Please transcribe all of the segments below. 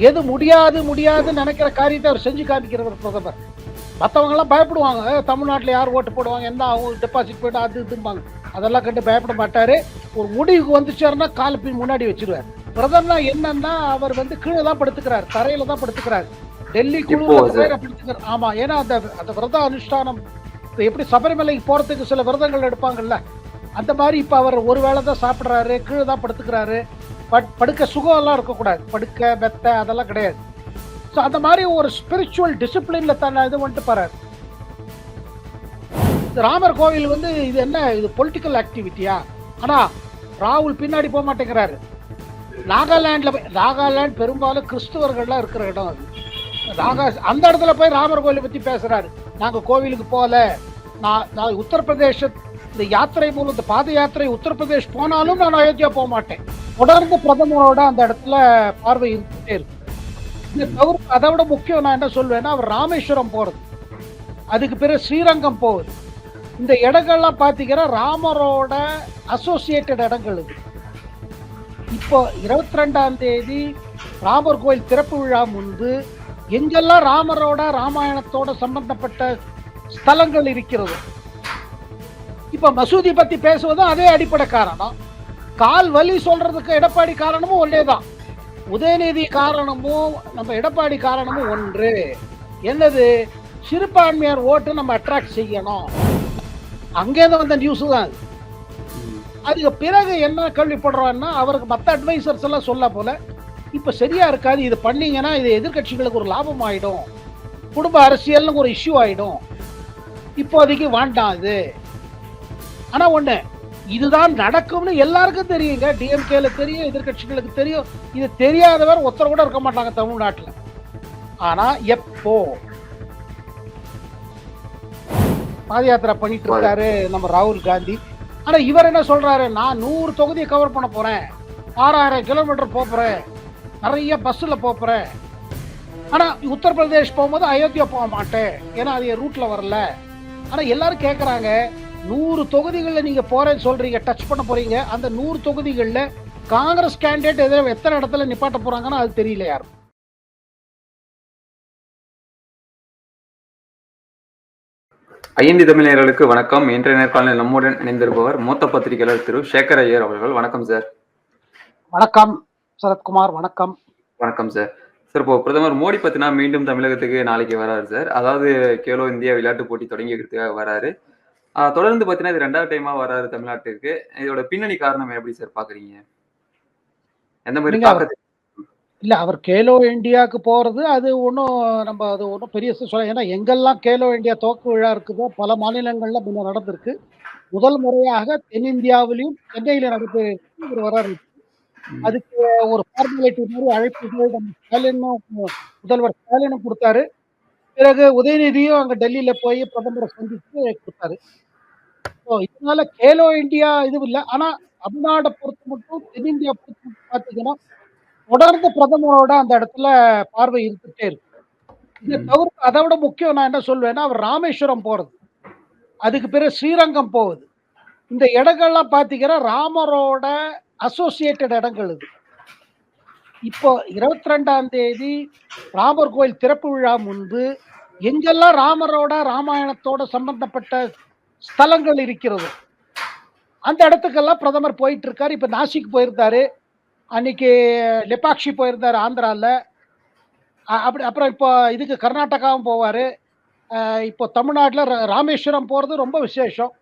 எது முடியாது முடியாதுன்னு நினைக்கிற காரியத்தை அவர் செஞ்சு காமிக்கிறவர் பிரதமர். மற்றவங்க எல்லாம் பயப்படுவாங்க. "ஏ, தமிழ்நாட்டுல யார் ஓட்டு போடுவாங்க? என்ன ஆகும் டெபாசிட் போயிட்டு அது இதும்பாங்க. அதெல்லாம் கண்டு பயப்பட மாட்டாரு. ஒரு முடிவுக்கு வந்துச்சாருன்னா கால பின் முன்னாடி வச்சிருவார். பிரதமர் என்னன்னா அவர் வந்து கீழே தான் படுத்துக்கிறார். தரையில தான் படுத்துக்கிறார். டெல்லி குழு. படுத்துக்கிறார். ஆமா ஏன்னா அந்த அந்த விரத அனுஷ்டானம் இப்ப எப்படி சபரிமலைக்கு போறதுக்கு சில விரதங்கள் எடுப்பாங்கல்ல அந்த மாதிரி இப்ப அவர் ஒரு வேளை தான் சாப்பிடுறாரு கீழே தான் படுத்துக்கிறாரு. பட் படுக்க சுகம் எல்லாம் இருக்கக்கூடாது. படுக்க மெத்த அதெல்லாம் கிடையாது. ஸோ அந்த மாதிரி ஒரு ஸ்பிரிச்சுவல் டிசிப்ளின்ல தன்னை இது வந்துட்டு பாரு இந்த ராமர் கோவில் வந்து இது என்ன? இது பொலிட்டிக்கல் ஆக்டிவிட்டியா ஆனா ராகுல் பின்னாடி போக மாட்டேங்கிறாரு. நாகாலாண்டில் போய் நாகாலாண்ட் பெரும்பாலும் கிறிஸ்துவர்கள்லாம் இருக்கிற இடம் அது. நாகா அந்த இடத்துல போய் ராமர் கோயிலை பற்றி பேசுகிறாரு நாங்கள் கோவிலுக்கு போகல. நான் நான் உத்தரப்பிரதேச இந்த யாத்திரை மூலம் இந்த பாத யாத்திரை உத்தரப்பிரதேஷ் போனாலும் நான் அயோத்தியா போக மாட்டேன். தொடர்ந்து பிரதமரோட அந்த இடத்துல பார்வை இருந்துட்டே இருக்கு. இது தவிர அதை விட முக்கியம் நான் என்ன சொல்வேன்னா அவர் ராமேஸ்வரம் போறது. அதுக்கு பிறகு ஸ்ரீரங்கம் போகுது. இந்த இடங்கள்லாம் பார்த்தீங்கன்னா ராமரோட அசோசியேட்டட் இடங்கள் இது. இப்போ இருபத்தி ரெண்டாம் தேதி ராமர் கோயில் திறப்பு விழா முன்பு எங்கெல்லாம் ராமரோட ராமாயணத்தோட சம்பந்தப்பட்ட ஸ்தலங்கள் இருக்கிறது இப்போ மசூதி பற்றி பேசுவதும் அதே அடிப்படை காரணம் கால் வலி சொல்றதுக்கு எடப்பாடி காரணமும் ஒன்றே தான் உதயநிதி காரணமும் நம்ம எடப்பாடி காரணமும் ஒன்று. என்னது? சிறுபான்மையார் ஓட்டு நம்ம அட்ராக்ட் செய்யணும். அங்கேருந்து வந்த நியூஸ் தான் அது. அதுக்கு பிறகு என்ன கேள்விப்படுறோம்னா அவருக்கு மற்ற அட்வைசர்ஸ் எல்லாம் சொல்ல போல இப்போ சரியா இருக்காது இது பண்ணீங்கன்னா இது எதிர்க்கட்சிகளுக்கு ஒரு லாபம் ஆயிடும். குடும்ப அரசியல்னு ஒரு இஷ்யூ ஆயிடும். இப்போதைக்கு வேண்டாம் இது ஆனால் ஒன்று இதுதான் நடக்கும்னு எல்லாருக்கும் தெரியுங்க. டிஎம்கேல தெரியும் எதிர்க்கட்சிகளுக்கு தெரியும். இது தெரியாதவர் ஒருத்தர் கூட இருக்க மாட்டாங்க தமிழ்நாட்டுல. ஆனா எப்போ? பாத யாத்திரை பண்ணிட்டு இருக்காரு நம்ம ராகுல் காந்தி. ஆனா இவர் என்ன சொல்றாரு? நான் நூறு தொகுதியை கவர் பண்ண போறேன். ஆறாயிரம் கிலோமீட்டர் போறேன். நிறைய பஸ்ல போறேன். ஆனா உத்தரப்பிரதேஷ் போகும்போது அயோத்தியா போக மாட்டேன். ஏன்னா அது என் ரூட்ல வரல. ஆனா எல்லாரும் கேக்குறாங்க. நூறு தொகுதிகளில் நீங்க போறேன்னு சொல்றீங்க டச் பண்ண போறீங்க அந்த நூறு தொகுதிகளில் காங்கிரஸ் கேண்டிடேட் எதிர எத்தனை இடத்துல நிப்பாட்ட போறாங்கன்னா அது தெரியல யாரும். ஐஎன்டி தமிழர்களுக்கு வணக்கம். இன்றைய நேர்காணலில் நம்முடன் இணைந்திருப்பவர் மூத்த பத்திரிகையாளர் திரு சேகர் ஐயர் அவர்கள். வணக்கம் சார். வணக்கம் சரத்குமார். வணக்கம். வணக்கம் சார். சார் இப்போ பிரதமர் மோடி பத்தினா மீண்டும் தமிழகத்துக்கு நாளைக்கு வராரு சார். அதாவது கேலோ இந்தியா விளையாட்டு போட்டி தொடங்கி வராரு. ஆஹ் தொடர்ந்து பார்த்தீங்கன்னா இது ரெண்டாவது டைமா வராரு தமிழ்நாட்டுக்கு. இதோட பின்னணி காரணம் எப்படி சார் பாக்குறீங்க? எந்த மாதிரி இல்ல அவர் கேலோ இந்தியாவுக்கு போறது அது ஒன்றும் நம்ம அது ஒன்றும் பெரிய சொல்ல ஏன்னா எங்கெல்லாம் கேலோ இந்தியா துவக்க விழா இருக்குதோ பல மாநிலங்கள்ல முன்ன நடந்திருக்கு. முதல் முறையாக தென்னிந்தியாவிலையும் சென்னையில நடந்து இவர் வராரு. அதுக்கு ஒரு ஃபார்மாலிட்டி மாதிரி அழைப்புகள் நம்ம ஸ்டாலினும் முதல்வர் ஸ்டாலினும் கொடுத்தாரு. பிறகு உதயநிதியும் அங்க டெல்லியில போய் பிரதமரை சந்திச்சு கொடுத்தாரு. இதனால கேலோ இந்தியா இது இல்லை. ஆனா தமிழ்நாடை பொறுத்த மட்டும் தென்னிந்தியா பொறுத்த மட்டும் பார்த்தீங்கன்னா தொடர்ந்து பிரதமரோட அந்த இடத்துல பார்வை இருந்துட்டே இருக்கு. இதை ம். தவிர அதை விட முக்கியம் நான் என்ன சொல்வேன்னா அவர் ராமேஸ்வரம் போறது. அதுக்கு பிறகு ஸ்ரீரங்கம் போகுது. இந்த இடங்கள்லாம் பார்த்தீங்கன்னா ராமரோட அசோசியேட்டட் இடங்கள் இது. இப்போ இருபத்தி ரெண்டாம் தேதி ராமர் கோயில் திறப்பு விழா முன்பு எங்கெல்லாம் ராமரோட ராமாயணத்தோட சம்பந்தப்பட்ட ஸ்தலங்கள் இருக்கிறது. அந்த இடத்துக்கெல்லாம் பிரதமர் போயிட்டு இருக்காரு இப்போ நாசிக் போயிருந்தாரு. அன்னைக்கு லெப்பாக்ஷி போயிருந்தாரு ஆந்திராவில் அப்படி அப்புறம் இப்போ இதுக்கு கர்நாடகாவும் போவார். இப்போ தமிழ்நாட்டில் ராமேஸ்வரம் போகிறது ரொம்ப விசேஷம்.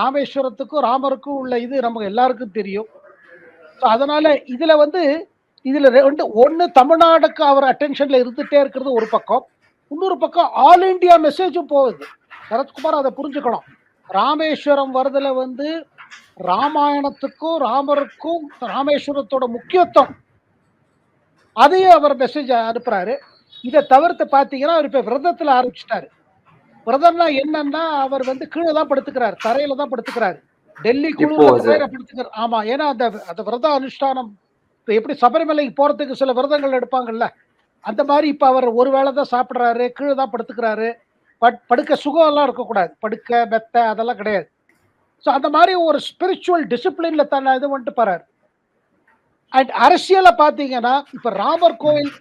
ராமேஸ்வரத்துக்கும் ராமருக்கும் உள்ள இது நமக்கு எல்லாருக்கும் தெரியும். ஸோ அதனால் இதில் வந்து இதில் ரெண்டு ஒன்று தமிழ்நாடுக்கு அவர் அட்டென்ஷனில் இருந்துகிட்டே இருக்கிறது ஒரு பக்கம். இன்னொரு பக்கம் ஆல் இந்தியா மெசேஜும் போகுது. சரத்குமார் அதை புரிஞ்சுக்கணும். ராமேஸ்வரம் வரதுல வந்து ராமாயணத்துக்கும் ராமருக்கும் ராமேஸ்வரத்தோட முக்கியத்துவம். அதையும் அவர் மெசேஜ் அனுப்புறாரு. இதை தவிர்த்து பார்த்தீங்கன்னா அவர் இப்போ விரதத்தில் ஆரம்பிச்சிட்டாரு. விரதம்னா என்னன்னா அவர் வந்து கீழே தான் படுத்துக்கிறார். தரையில தான் படுத்துக்கிறார். டெல்லி இப்போ குழு சார். படுத்துக்கிறார் ஆமா ஏன்னா அந்த அந்த விரத அனுஷ்டானம் இப்போ எப்படி சபரிமலைக்கு போறதுக்கு சில விரதங்கள் எடுப்பாங்கல்ல அந்த மாதிரி இப்போ அவர் ஒரு வேளை தான் சாப்பிட்றாரு கீழே தான் படுத்துக்கிறாரு. பட் படுக்க சுகம் எல்லாம் இருக்கக்கூடாது. படுக்க மெத்த அதெல்லாம் கிடையாது. ஸோ அந்த மாதிரி ஒரு ஸ்பிரிச்சுவல் டிசிப்ளின்ல தன்னை இது வந்துட்டு போறாரு. அண்ட் அரசியலை பார்த்தீங்கன்னா இப்போ ராமர் கோயில்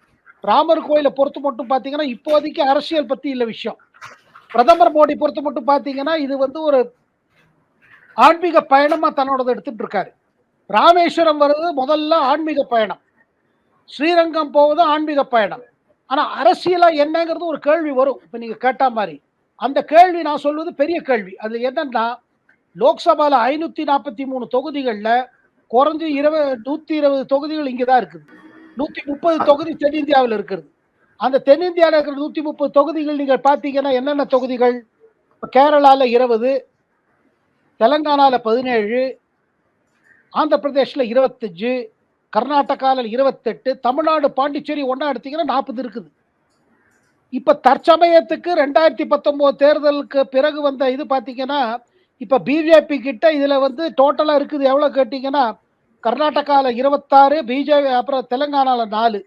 ராமர் கோயிலை பொறுத்து மட்டும் பார்த்தீங்கன்னா இப்போதைக்கு அரசியல் பற்றி இல்லை விஷயம். பிரதமர் மோடி பொறுத்து மட்டும் பார்த்தீங்கன்னா இது வந்து ஒரு ஆன்மீக பயணமாக தன்னோடது எடுத்துட்டு இருக்காரு. ராமேஸ்வரம் வருது முதல்ல ஆன்மீக பயணம். ஸ்ரீரங்கம் போவது ஆன்மீக பயணம். ஆனா அரசியலா என்னங்கிறது ஒரு கேள்வி வரும். இப்ப நீங்க கேட்ட மாதிரி. அந்த கேள்வி நான் சொல்வது பெரிய கேள்வி. அது என்னன்னா லோக்சபால ஐநூத்தி நாற்பத்தி மூணு தொகுதிகள்ல குறைஞ்சு இருபது நூத்தி இருபது தொகுதிகள் இங்கதான் இருக்குது. நூத்தி முப்பது தொகுதி தென்னிந்தியாவில் இருக்குது. அந்த தென்னிந்தியாவில் இருக்கிற நூத்தி முப்பது தொகுதிகள் நீங்கள் பார்த்தீங்கன்னா என்னென்ன தொகுதிகள்? இப்போ கேரளாவில் இருபது தெலங்கானாவில் பதினேழு ஆந்திர பிரதேஷில் இருபத்தஞ்சு கர்நாடகாவில் இருபத்தெட்டு தமிழ்நாடு பாண்டிச்சேரி ஒன்றா எடுத்தீங்கன்னா நாற்பது இருக்குது. இப்போ தற்சமயத்துக்கு ரெண்டாயிரத்தி பத்தொம்போது தேர்தலுக்கு பிறகு வந்த இது பார்த்தீங்கன்னா இப்போ பிஜேபி கிட்ட இதில் வந்து டோட்டலாக இருக்குது. எவ்வளோ கேட்டிங்கன்னா கர்நாடகாவில் இருபத்தாறு பிஜேபி அப்புறம் தெலுங்கானால நாலு.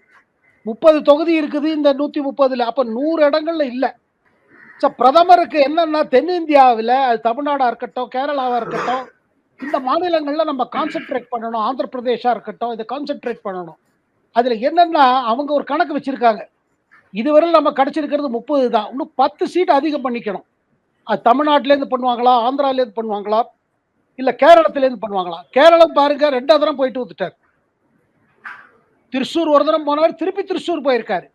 முப்பது தொகுதி இருக்குது இந்த நூற்றி முப்பதில். அப்போ நூறு இடங்கள்ல இல்லை. ஸோ பிரதமருக்கு என்னன்னா தென்னிந்தியாவில் அது தமிழ்நாடாக இருக்கட்டும் கேரளாவாக இருக்கட்டும் இந்த மாநிலங்கள்ல நம்ம கான்சென்ட்ரேட் பண்ணணும். ஆந்திர பிரதேஷா இருக்கட்டும் இதை கான்சென்ட்ரேட் பண்ணணும். அதுல என்னன்னா அவங்க ஒரு கணக்கு வச்சிருக்காங்க. இதுவரை நம்ம கிடைச்சிருக்கிறது முப்பது தான். இன்னும் பத்து சீட் அதிகம் பண்ணிக்கணும். அது தமிழ்நாட்டிலேருந்து பண்ணுவாங்களா ஆந்திராலேருந்து பண்ணுவாங்களா இல்லை கேரளத்திலேருந்து பண்ணுவாங்களா? கேரளம் பாருங்க ரெண்டாவது தரம் போயிட்டு வந்துட்டார். திருச்சூர் ஒரு தரம் போனவர் திருப்பி திருச்சூர் போயிருக்காரு.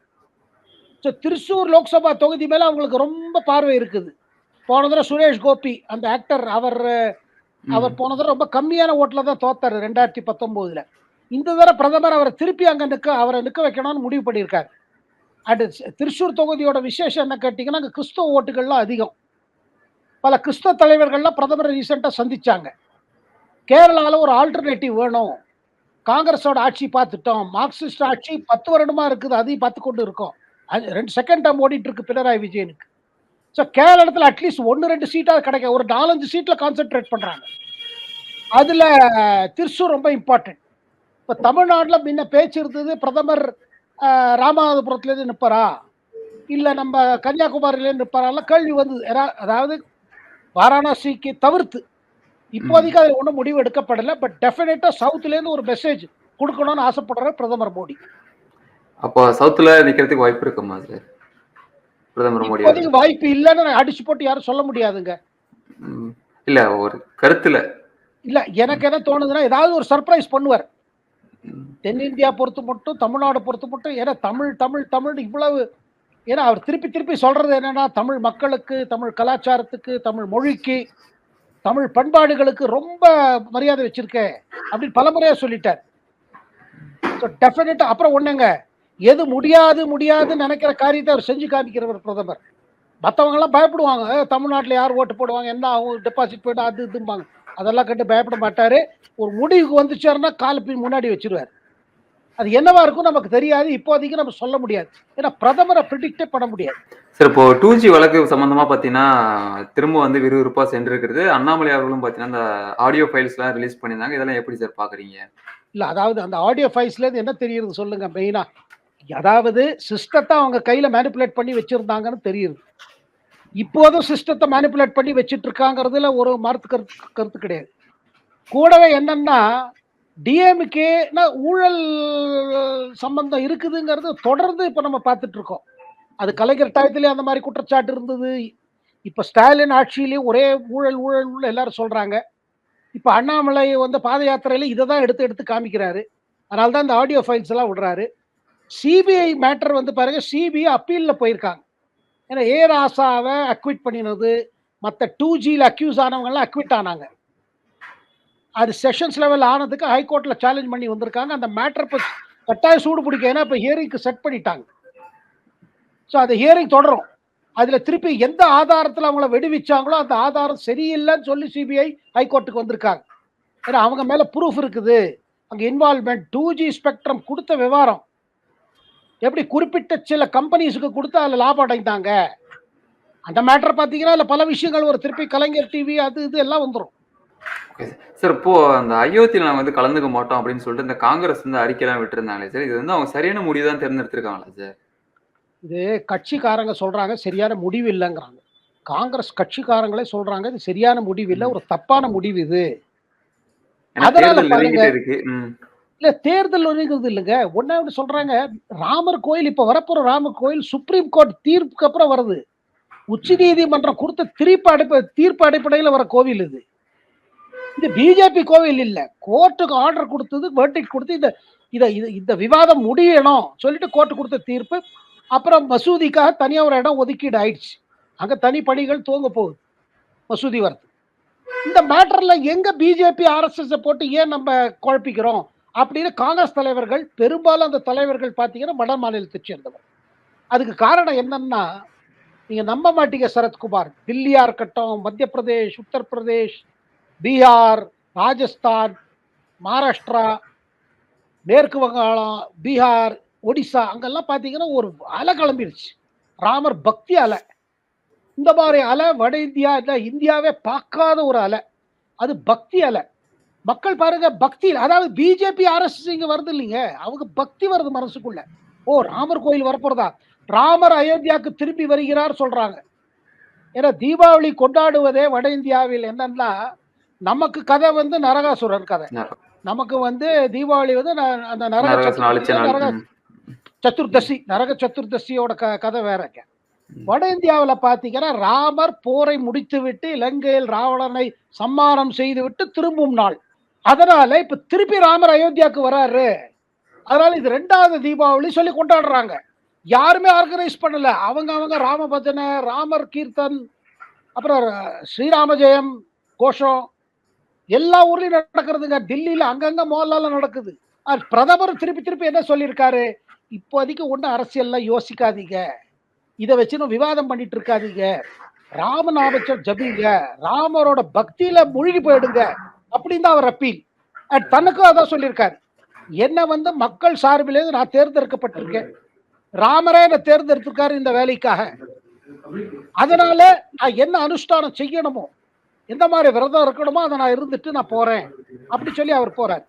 ஸோ திருச்சூர் லோக்சபா தொகுதி மேலே அவங்களுக்கு ரொம்ப பார்வை இருக்குது. போன தடவை சுரேஷ் கோபி அந்த ஆக்டர் அவர் அவர் போன தடவை ரொம்ப கம்மியான ஓட்டில் தான் தோத்தாரு ரெண்டாயிரத்தி பத்தொம்போதுல. இந்த தடவை பிரதமர் அவரை திருப்பி அங்க நிற்க அவரை நிற்க வைக்கணும்னு முடிவு பண்ணியிருக்காரு. அண்ட் திருச்சூர் தொகுதியோட விசேஷம் என்ன கேட்டிங்கன்னா அங்கே கிறிஸ்தவ ஓட்டுகள்லாம் அதிகம். பல கிறிஸ்தவ தலைவர்கள்லாம் பிரதமரை ரீசெண்டாக சந்திச்சாங்க. கேரளாவில் ஒரு ஆல்டர்னேட்டிவ் வேணும். காங்கிரஸோட ஆட்சி பார்த்துட்டோம். மார்க்சிஸ்ட் ஆட்சி பத்து வருடமா இருக்குது அதையும் பார்த்து கொண்டு இருக்கோம். அது ரெண்டு செகண்ட் டைம் ஓடிட்டு இருக்கு பினராயி விஜயனுக்கு. ஸோ கேரளத்தில் அட்லீஸ்ட் ஒன்று ரெண்டு சீட்டாவது கிடைக்க ஒரு நாலஞ்சு சீட்டில் கான்சென்ட்ரேட் பண்ணுறாங்க அதில் திருச்சூர் ரொம்ப இம்பார்ட்டன்ட் இப்போ தமிழ்நாட்டில் முன்ன பேச்சு இருந்தது பிரதமர் ராமநாதபுரத்துலேருந்து நிற்பாரா இல்லை நம்ம கன்னியாகுமரியிலேருந்து நிற்பாரெல்லாம் கேள்வி வந்தது. அதாவது வாரணாசிக்கு தவிர்த்து. இப்போதைக்கு அதில் ஒன்றும் முடிவு எடுக்கப்படலை. பட் டெஃபினட்டாக சவுத்துலேருந்து ஒரு மெசேஜ் கொடுக்கணும்னு ஆசைப்படுறாரு பிரதமர் மோடி. அப்போ சவுத்துல நிக்கிறதுக்கு வாய்ப்பு இருக்குமா சார் பிரதமர் மோடி வாய்ப்பு இல்லைன்னு அடிச்சு போட்டு யாரும் சொல்ல முடியாதுங்க. இல்ல ஒரு கருத்துல. இல்ல எனக்கு என்ன தோணுதுன்னா ஏதாவது ஒரு சர்ப்ரைஸ் பண்ணுவார். தென்னிந்தியா பொறுத்து மட்டும் தமிழ்நாடு பொறுத்து மட்டும் ஏன்னா தமிழ் தமிழ் தமிழ் இவ்வளவு ஏன்னா அவர் திருப்பி திருப்பி சொல்றது என்னன்னா தமிழ் மக்களுக்கு தமிழ் கலாச்சாரத்துக்கு தமிழ் மொழிக்கு தமிழ் பண்பாடுகளுக்கு ரொம்ப மரியாதை வச்சிருக்கேன் அப்படின்னு பலமுறையா சொல்லிட்டார். ஸோ டெஃபினட்டா அப்புறம் ஒண்ணுங்க. எது முடியாது முடியாதுன்னு நினைக்கிற காரியத்தை அவர் செஞ்சு காமிக்கிறவர் பிரதமர். மற்றவங்க எல்லாம் பயப்படுவாங்க. "ஏ, தமிழ்நாட்டுல யார் ஓட்டு போடுவாங்க? என்ன அவங்க டெபாசிட் போயிட்டு அது இதும்பாங்க. அதெல்லாம் கண்டு பயப்பட மாட்டாரு. ஒரு முடிவுக்கு வந்துச்சாருன்னா கால் பின் முன்னாடி வச்சிருவார். அது என்னவா இருக்கும் நமக்கு தெரியாது. இப்போதைக்கு நம்ம சொல்ல முடியாது. ஏன்னா பிரதமரை ப்ரிடிக்டே பண்ண முடியாது. சார் இப்போ டூ ஜி வழக்கு சம்பந்தமா பாத்தீங்கன்னா திரும்ப வந்து விறுவிறுப்பா சென்றிருக்கிறது. அண்ணாமலை அவர்களும் பாத்தீங்கன்னா அந்த ஆடியோ ஃபைல்ஸ் எல்லாம் ரிலீஸ் பண்ணியிருந்தாங்க. இதெல்லாம் எப்படி சார் பாக்குறீங்க? இல்ல அதாவது அந்த ஆடியோ ஃபைல்ஸ்ல இருந்து என்ன தெரியுது சொல்லுங்க மெயினா அதாவது சிஸ்டத்தை அவங்க கையில மேனிப்புலேட் பண்ணி வச்சிருந்தாங்கன்னு தெரியுது. இப்போதும் சிஸ்டத்தை மேனிப்புலேட் பண்ணி வச்சுட்டு இருக்காங்கிறதுல ஒரு மறுத்து கருத்து கருத்து கிடையாது. கூடவே என்னன்னா டிஎம்கேனா ஊழல் சம்பந்தம் இருக்குதுங்கிறது தொடர்ந்து இப்போ நம்ம பார்த்துட்டு இருக்கோம் அது கலைஞர் டயத்திலே அந்த மாதிரி குற்றச்சாட்டு இருந்தது. இப்போ ஸ்டாலின் ஆட்சியிலேயும் ஒரே ஊழல் ஊழல் உள்ள எல்லாரும் சொல்றாங்க. இப்போ அண்ணாமலை வந்து பாத யாத்திரையில இதை தான் எடுத்து எடுத்து காமிக்கிறாரு. அதனால தான் இந்த ஆடியோ ஃபைல்ஸ் எல்லாம் விடுறாரு. சிபிஐ மேட்டர் வந்து பாருங்க சிபிஐ அப்பீலில் போயிருக்காங்க. ஏன்னா ஏ ராசாவை அக்விட் பண்ணினது மற்ற டூ ஜியில் அக்யூஸ் ஆனவங்கெல்லாம் அக்விட் ஆனாங்க. அது செஷன்ஸ் லெவல் ஆனதுக்கு ஹைகோர்ட்டில் சேலஞ்ச் பண்ணி வந்திருக்காங்க. அந்த மேட்டர் இப்போ கட்டாயம் சூடு பிடிக்க ஏன்னா இப்போ ஹியரிங்க்கு செட் பண்ணிட்டாங்க. ஸோ அந்த ஹியரிங் தொடரும். அதில் திருப்பி எந்த ஆதாரத்தில் அவங்கள வெடிவிச்சாங்களோ அந்த ஆதாரம் சரியில்லைன்னு சொல்லி சிபிஐ ஹைகோர்ட்டுக்கு வந்திருக்காங்க. ஏன்னா அவங்க மேலே ப்ரூஃப் இருக்குது. அங்கே இன்வால்மெண்ட் டூ ஜி ஸ்பெக்ட்ரம் கொடுத்த விவரம் எப்படி குறிப்பிட்ட சில கம்பெனிஸுக்கு கொடுத்து அதில் லாபம் அடைந்தாங்க? அந்த மேட்டர் பார்த்தீங்கன்னா அதில் பல விஷயங்கள் ஒரு திருப்பி கலைஞர் டிவி அது இது எல்லாம் வந்துடும் சார் இப்போ அந்த அயோத்தியில் நாங்க வந்து கலந்துக்க மாட்டோம் அப்படின்னு சொல்லிட்டு இந்த காங்கிரஸ் வந்து அறிக்கையெல்லாம் விட்டுருந்தாங்களே சார் இது வந்து அவங்க சரியான முடிவு தான் தேர்ந்தெடுத்திருக்காங்களா சார் இது கட்சிக்காரங்க சொல்றாங்க சரியான முடிவு இல்லைங்கிறாங்க. காங்கிரஸ் கட்சிக்காரங்களே சொல்றாங்க இது சரியான முடிவு இல்லை ஒரு தப்பான முடிவு இது. அதனால பாருங்க. இல்ல தேர்தல் ஒழுங்குறது இல்லைங்க. ஒன்னாவது சொல்றாங்க ராமர் கோயில் இப்ப வரப்போற ராமர் கோயில் சுப்ரீம் கோர்ட் தீர்ப்புக்கு அப்புறம் வருது. உச்ச நீதிமன்றம் கொடுத்த தீர்ப்பு அடிப்ப தீர்ப்பு அடிப்படையில் வர கோவில் இது. இது பிஜேபி கோவில் இல்ல. கோர்ட்டுக்கு ஆர்டர் கொடுத்தது வேர்டிக் கொடுத்து இந்த இதை இது இந்த விவாதம் முடியணும் சொல்லிட்டு கோர்ட்டு கொடுத்த தீர்ப்பு. அப்புறம் மசூதிக்காக தனியாக ஒரு இடம் ஒதுக்கீடு ஆயிடுச்சு. அங்கே தனி பணிகள் தூங்க போகுது. மசூதி வரது. இந்த மேட்டர்ல எங்க பிஜேபி ஆர்எஸ்எஸ் போட்டு ஏன் நம்ம குழப்பிக்கிறோம்? அப்படின்னு காங்கிரஸ் தலைவர்கள் பெரும்பாலும் அந்த தலைவர்கள் பார்த்தீங்கன்னா வட மாநிலத்தை சேர்ந்தவர். அதுக்கு காரணம் என்னன்னா நீங்க நம்ப மாட்டீங்க சரத்குமார். தில்லியா இருக்கட்டும் மத்திய பிரதேஷ் உத்தரப்பிரதேஷ் பீகார் ராஜஸ்தான் மகாராஷ்டிரா மேற்கு வங்காளம் பீகார் ஒடிசா அங்கெல்லாம் பார்த்தீங்கன்னா ஒரு அலை கிளம்பிடுச்சு ராமர் பக்தி அலை. இந்த மாதிரி அலை வட இந்தியா இல்லை இந்தியாவே பார்க்காத ஒரு அலை. அது பக்தி அலை. மக்கள் பாருங்க பக்தி அதாவது பிஜேபி ஆர்எஸ்எஸ் இங்க வருது இல்லைங்க. அவங்க பக்தி வருது மனசுக்குள்ள. ஓ ராமர் கோயில் வரப்போறதா? ராமர் அயோத்தியாவுக்கு திரும்பி வருகிறார் சொல்றாங்க. ஏன்னா தீபாவளி கொண்டாடுவதே வட இந்தியாவில் என்னன்னா நமக்கு கதை வந்து நரகாசுரன் கதை. நமக்கு வந்து தீபாவளி வந்து அந்த நரக. நரக. சதுர்தசி நரக சதுர்தசியோட க கதை வேறங்க. வட இந்தியாவுல பாத்தீங்கன்னா ராமர் போரை முடித்துவிட்டு இலங்கையில் ராவணனை சம்மானம் செய்துவிட்டு திரும்பும் நாள். அதனால இப்ப திருப்பி ராமர் அயோத்தியாவுக்கு வராரு. அதனால இது ரெண்டாவது தீபாவளி சொல்லி கொண்டாடுறாங்க. யாருமே ஆர்கனைஸ் பண்ணல. அவங்க அவங்க ராம பஜனை ராமர் கீர்த்தன் அப்புறம் ஸ்ரீராம ஜெயம் கோஷம் எல்லா ஊர்லயும் நடக்கிறதுங்க. டெல்லியில அங்கங்க மோல்லால நடக்குது. பிரதமர் திருப்பி திருப்பி என்ன சொல்லியிருக்காரு? இப்போதைக்கு ஒன்றும் அரசியல்லாம் யோசிக்காதீங்க. இதை வச்சு விவாதம் பண்ணிட்டு இருக்காதீங்க. ராமநாமச்சம் ஜபிங்க. ராமரோட பக்தியில மூழ்கி போயிடுங்க. அப்படின்னு தான் அவர் அப்பீல். அட் தனக்கும் அதான் சொல்லியிருக்காரு. என்ன வந்து மக்கள் சார்பிலேருந்து நான் தேர்ந்தெடுக்கப்பட்டிருக்கேன். ராமரே என்னை தேர்ந்தெடுத்திருக்காரு இந்த வேலைக்காக. அதனால நான் என்ன அனுஷ்டானம் செய்யணுமோ எந்த மாதிரி விரதம் இருக்கணுமோ அதை நான் இருந்துட்டு நான் போறேன். அப்படி சொல்லி அவர் போறார்.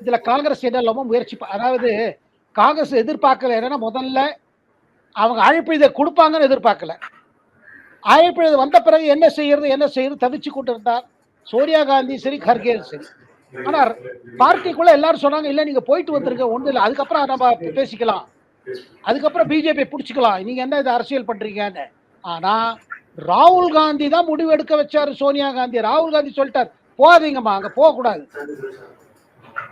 இதுல காங்கிரஸ் என்ன இல்லாம முயற்சி அதாவது காங்கிரஸ் எதிர்பார்க்கல என்னன்னா முதல்ல அவங்க அழைப்பு இதை கொடுப்பாங்கன்னு எதிர்பார்க்கல. அழைப்பு வந்த பிறகு என்ன செய்யறது என்ன செய்யறது தவிச்சு கொண்டு இருந்தார் சோனியா காந்தி சரி கர்கே சரி. ஆனா பார்ட்டிக்குள்ள எல்லாரும் சொன்னாங்க இல்ல நீங்க போயிட்டு வந்துருங்க ஒண்ணு இல்லை. அதுக்கப்புறம் நம்ம பேசிக்கலாம். அதுக்கப்புறம் பிஜேபி பிடிச்சிக்கலாம். நீங்க என்ன இது அரசியல் பண்றீங்கன்னு? ஆனா ராகுல் காந்தி தான் முடிவு எடுக்க வச்சாரு சோனியா காந்தி. ராகுல் காந்தி சொல்லிட்டார் போகாதீங்கம்மா அங்க போக கூடாது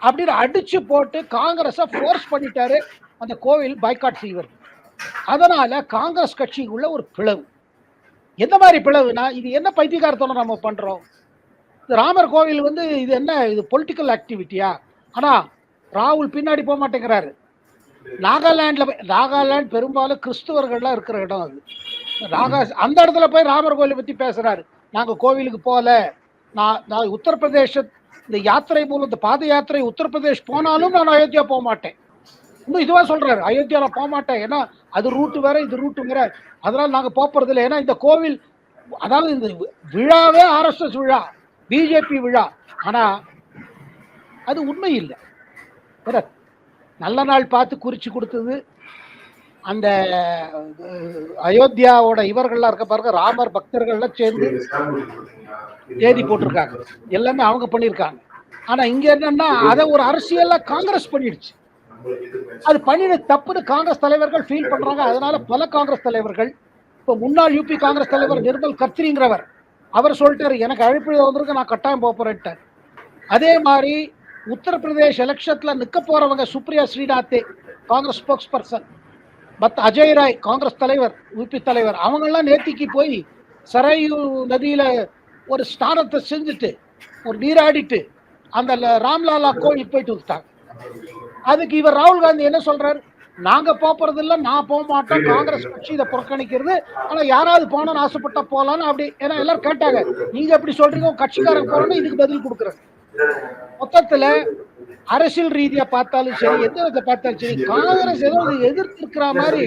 அப்படின்னு அடிச்சு போட்டு காங்கிரஸ ஃபோர்ஸ் பண்ணிட்டாரு அந்த கோவில் பாய்காட் செய்வது அதனால காங்கிரஸ் கட்சிக்குள்ள ஒரு பிளவு. எந்த மாதிரி பிளவுனா இது என்ன பைத்தியகாரத்தனம் நம்ம பண்றோம்? ராமர் கோவில் வந்து இது என்ன? இது பொலிட்டிக்கல் ஆக்டிவிட்டியா ஆனா ராகுல் பின்னாடி போக மாட்டேங்கிறாரு. நாகாலாண்டில் போய் நாகாலாந்து பெரும்பாலும் கிறிஸ்துவர்கள்லாம் இருக்கிற இடம் அது. நாகா அந்த இடத்துல போய் ராமர் கோயிலை பற்றி பேசுகிறாரு நாங்கள் கோவிலுக்கு போகல. நான் நான் உத்தரப்பிரதேச இந்த யாத்திரை மூலம் இந்த பாத யாத்திரை உத்தரப்பிரதேஷ் போனாலும் நான் அயோத்தியா போக மாட்டேன். இன்னும் இதுவாக சொல்கிறாரு அயோத்தியா நான் போக மாட்டேன். ஏன்னா அது ரூட்டு வேற இது ரூட்டுங்கிற அதனால் நாங்கள் போகிறது இல்லை ஏன்னா இந்த கோவில் அதாவது இந்த விழாவே ஆர்எஸ்எஸ் விழா. பிஜேபி விழா. ஆனா அது உண்மை இல்லை நல்ல நாள் பார்த்து குறிச்சு கொடுத்தது அந்த அயோத்தியாவோட இவர்கள்லாம் இருக்க பாருங்க ராமர் பக்தர்கள்லாம் சேர்ந்து தேதி போட்டிருக்காங்க. எல்லாமே அவங்க பண்ணியிருக்காங்க. ஆனா இங்க என்னன்னா அதை ஒரு அரசியலா காங்கிரஸ் பண்ணிடுச்சு. அது பண்ணின தப்புன்னு காங்கிரஸ் தலைவர்கள் ஃபீல் பண்றாங்க. அதனால பல காங்கிரஸ் தலைவர்கள் இப்போ முன்னாள் யூபி காங்கிரஸ் தலைவர் நிர்மல் கத்ரிங்கிறவர் அவர் சொல்லிட்டாரு எனக்கு அழைப்பு வந்திருக்கு நான் கட்டாயம் போக போறேன்ட்டார். அதே மாதிரி உத்தரப்பிரதேஷ் எலெக்ஷன்ல நிக்க போறவங்க சுப்ரியா ஸ்ரீநாத்தே காங்கிரஸ் ஸ்போக்ஸ் பர்சன் மத்த அஜய் ராய் காங்கிரஸ் தலைவர் யூபி தலைவர் அவங்கெல்லாம் நேத்திக்கு போய் சரையு நதியில ஒரு ஸ்நானத்தை செஞ்சுட்டு ஒரு நீராடிட்டு அந்த ராம்லாலா கோயில் போயிட்டு வந்துட்டாங்க. அதுக்கு இவர் ராகுல் காந்தி என்ன சொல்றாரு? நாங்க போறது இல்ல நான் போக மாட்டேன். காங்கிரஸ் கட்சி இதை புறக்கணிக்கிறது. ஆனா யாராவது போகணும்னு ஆசைப்பட்டா போலான்னு அப்படி ஏன்னா எல்லாரும் கேட்டாங்க நீங்க எப்படி சொல்றீங்க? உங்க கட்சிக்காரங்க போறோம்னு இதுக்கு பதில் கொடுக்குறாங்க மொத்தத்துல அரசியல் ரீதியா பார்த்தாலும் சரி எந்த விதத்தை பார்த்தாலும் சரி காங்கிரஸ் ஏதோ எதிர்த்து இருக்கிற மாதிரி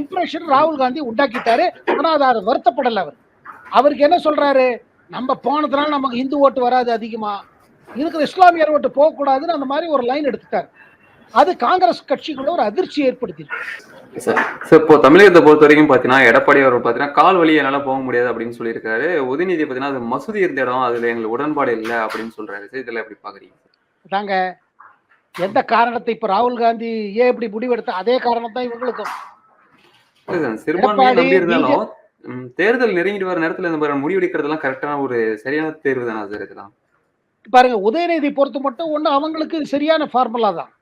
இம்ப்ரெஷன் ராகுல் காந்தி உண்டாக்கிட்டாரு. ஆனா அது அவர் வருத்தப்படல அவர். அவருக்கு என்ன சொல்றாரு? நம்ம போனதுனால நமக்கு இந்து ஓட்டு வராது அதிகமா. இருக்கிற இஸ்லாமியர் ஓட்டு போகக்கூடாதுன்னு அந்த மாதிரி ஒரு லைன் எடுத்துட்டார். அது காங்கிரஸ் கட்சிக்குள்ள ஒரு அதிர்ச்சி சார் சார் இப்போ தமிழகத்தை பொறுத்த வரைக்கும் பார்த்தீங்கன்னா எடப்பாடி அவர் பார்த்தீங்கன்னா கால் வழி என்னால் போக முடியாது அப்படின்னு சொல்லியிருக்காரு. உதயநிதி பார்த்தீங்கன்னா அது மசூதி இருந்த இடம் அதுல எங்களுக்கு உடன்பாடு இல்லை அப்படின்னு சொல்றாரு. சார் இதெல்லாம் எப்படி பாக்குறீங்க தாங்க எந்த காரணத்தை இப்ப ராகுல் காந்தி ஏன் இப்படி முடிவெடுத்த அதே காரணம் தான் இவங்களுக்கும். சிறுபான்மையை நம்பி இருந்தாலும் தேர்தல் நெருங்கிட்டு வர நேரத்துல இந்த மாதிரி முடிவெடுக்கிறதெல்லாம் கரெக்டான ஒரு சரியான தேர்வு தானே சார் இதெல்லாம்? பாருங்க உதயநிதி பொறுத்த மட்டும் ஒண்ணு அவங்களுக்கு சரியான ஃபார்முலா தான்.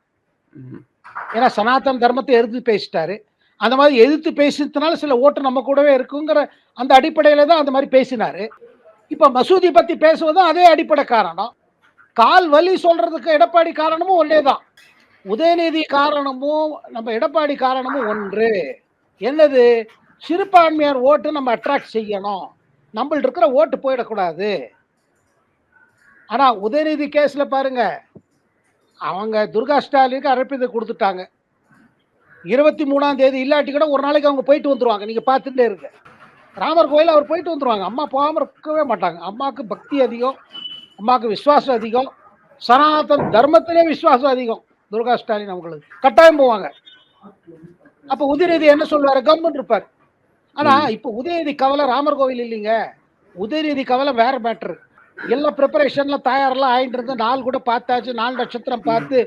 ஏன்னா சனாதன தர்மத்தை எதிர்த்து பேசிட்டாரு. அந்த மாதிரி எதிர்த்து பேசினதுனால சில ஓட்டு நம்ம கூடவே இருக்குங்கிற அந்த அடிப்படையில தான் அந்த மாதிரி பேசினாரு. இப்ப மசூதி பத்தி பேசுவதும் அதே அடிப்படை காரணம். கால் வலி சொல்றதுக்கு எடப்பாடி காரணமும் ஒன்றே தான். உதயநிதி காரணமும் நம்ம எடப்பாடி காரணமும் ஒன்று. என்னது? சிறுபான்மையார் ஓட்டு நம்ம அட்ராக்ட் செய்யணும். நம்மள்ட்ட இருக்கிற ஓட்டு போயிடக்கூடாது. ஆனா உதயநிதி கேஸ்ல பாருங்க. அவங்க துர்கா ஸ்டாலினுக்கு அழைப்பிதழ் கொடுத்துட்டாங்க. இருபத்தி மூணாம் தேதி இல்லாட்டி கூட ஒரு நாளைக்கு அவங்க போயிட்டு வந்துருவாங்க. நீங்க பார்த்துட்டே இருங்க. ராமர் கோயில் அவர் போயிட்டு வந்துருவாங்க. அம்மா போகாம இருக்கவே மாட்டாங்க. அம்மாவுக்கு பக்தி அதிகம். அம்மாவுக்கு விசுவாசம் அதிகம். சனாதன் தர்மத்திலே விசுவாசம் அதிகம். துர்கா ஸ்டாலின் அவங்களுக்கு. கட்டாயம் போவாங்க. அப்ப உதயநிதி என்ன சொல்லுவாரு? கவர்மெண்ட் இருப்பார். ஆனா இப்ப உதயநிதி கவலை ராமர் கோவில் இல்லைங்க. உதயநிதி கவலை வேற மேட்ரு எல்லா ப்ரிப்பரேஷன்ல தயாரெல்லாம் ஆயிட்டு இருந்து நாள் கூட பார்த்தாச்சு. நாலு நட்சத்திரம் பார்த்து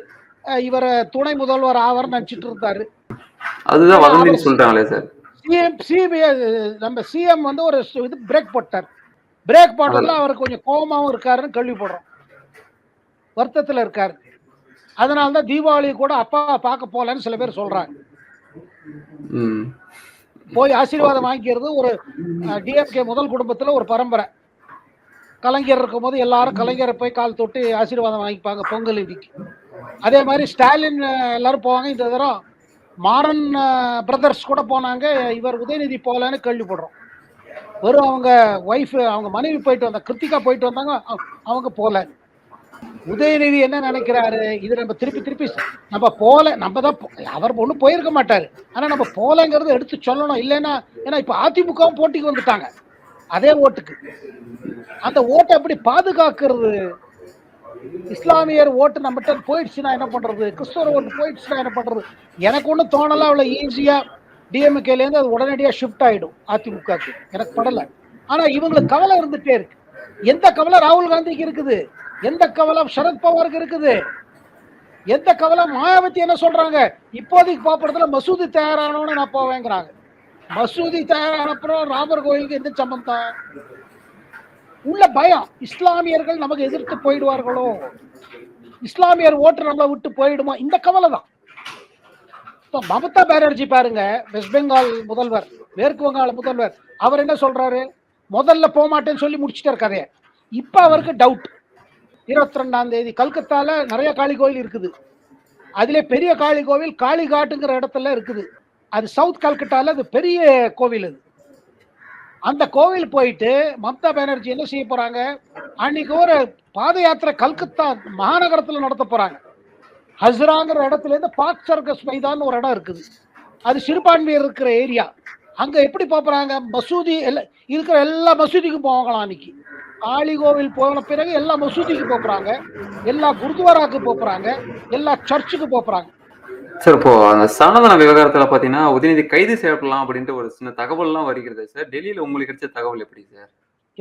இவரை துணை முதல்வர் ஆவார்னு நினைச்சிட்டு இருந்தாரு. அதுதான் வதந்தின்னு சொல்றாங்களே சார். சிஎம் சிபிஐ நம்ம சிஎம் வந்து ஒரு இது பிரேக் போட்டார். பிரேக் போட்டதுல அவர் கொஞ்சம் கோபமாவும் இருக்காருன்னு கேள்விப்படுறோம். வருத்தத்துல இருக்காரு. அதனால தான் தீபாவளி கூட அப்பா பார்க்க போலன்னு சில பேர் சொல்றாங்க. போய் ஆசீர்வாதம் வாங்கிக்கிறது ஒரு டிஎம்கே முதல் குடும்பத்துல ஒரு பரம்பரை. கலைஞர் இருக்கும் போது எல்லாரும் கலைஞரை போய் கால் தொட்டு ஆசீர்வாதம் வாங்கிப்பாங்க பொங்கல் இதுக்கு அதே மாதிரி ஸ்டாலின் எல்லாரும் போவாங்க. இந்த தடவை மாறன் பிரதர்ஸ் கூட போனாங்க. இவர் உதயநிதி போகலன்னு கேள்விப்படுறோம். வெறும் அவங்க ஒய்ஃப் அவங்க மனைவி போயிட்டு வந்தாங்க கிருத்திகா போயிட்டு வந்தாங்க. அவங்க போகல. உதயநிதி என்ன நினைக்கிறாரு? இது நம்ம திருப்பி திருப்பி நம்ம போல நம்ம தான் போ- அவர் ஒன்றும் போயிருக்க மாட்டாரு. ஆனால் நம்ம போலங்கிறத எடுத்து சொல்லணும். இல்லைன்னா ஏன்னா இப்போ அதிமுகவும் போட்டிக்கு வந்துட்டாங்க. அதே ஓட்டுக்கு. அந்த ஓட்டை எப்படி பாதுகாக்கிறது? இஸ்லாமியர் ஓட்டு நம்மகிட்ட போயிடுச்சுன்னா என்ன பண்றது? கிறிஸ்தவர் ஓட்டு போயிடுச்சுன்னா என்ன பண்றது? எனக்கு ஒன்றும் தோணல அவ்வளோ ஈஸியா டிஎம்கேலேருந்து அது உடனடியாக ஷிஃப்ட் ஆகிடும் அதிமுகக்கு எனக்கு படலை. ஆனால் இவங்களுக்கு கவலை இருந்துகிட்டே இருக்கு. எந்த கவலை ராகுல் காந்திக்கு இருக்குது? எந்த கவலை சரத்பவாருக்கு இருக்குது? எந்த கவலை மாயாவதி என்ன சொல்றாங்க? இப்போதைக்கு பாப்புறதுல மசூதி தயாரானோன்னு நான் போவேங்கிறாங்க. மசூதி தயாரானப்புறம் ராமர் கோயிலுக்கு எந்த சம்பந்தம்? உள்ள பயம். இஸ்லாமியர்கள் நமக்கு எதிர்த்து போயிடுவார்களோ? இஸ்லாமியர் ஓட்டு நம்மளை விட்டு போயிடுமா? இந்த கவலை தான் மமதா பானர்ஜி பாருங்க வெஸ்ட் பெங்கால் முதல்வர் மேற்கு வங்காள முதல்வர். அவர் என்ன சொல்றாரு? முதல்ல போக மாட்டேன்னு சொல்லி முடிச்சிட்டார் கதையை. இப்ப அவருக்கு டவுட் இருபத்தி ரெண்டாம் தேதி கல்கத்தால நிறைய காளி கோயில் இருக்குது. அதுல பெரிய காளி கோவில் காளிகாட்டுங்கிற இடத்துல இருக்குது. அது சவுத் கல்கட்டால அது பெரிய கோவில் அது. அந்த கோவில் போயிட்டு மம்தா பானர்ஜி என்ன செய்ய போறாங்க? அன்னைக்கு ஒரு பாத யாத்திரை கல்கத்தா மாநகரத்துல நடத்த போறாங்க. ஹஸ்ராங்கிற இடத்துல இருந்து பாக் சர்க்கஸ் மைதான் ஒரு இடம் இருக்குது. அது சிறுபான்மையர் இருக்கிற ஏரியா. அங்க எப்படி பாப்புறாங்க மசூதி எல்லா இருக்கிற எல்லா மசூதிக்கும் போவாங்களாம் அன்னைக்கு. காளி கோவில் போன பிறகு எல்லா மசூதிக்கு போப்புறாங்க எல்லா குருத்வாராக்கு போப்புறாங்க எல்லா சர்ச்சுக்கு போப்புறாங்க சார் இப்போ அந்த சனாதன விவகாரத்துல பாத்தீங்கன்னா உதயநிதி கைது செய்யப்படலாம் அப்படின்ட்டு ஒரு சின்ன தகவல்லாம் வருகிறது. சார் டெல்லியில உங்களுக்கு கிடைச்ச தகவல் எப்படி சார்?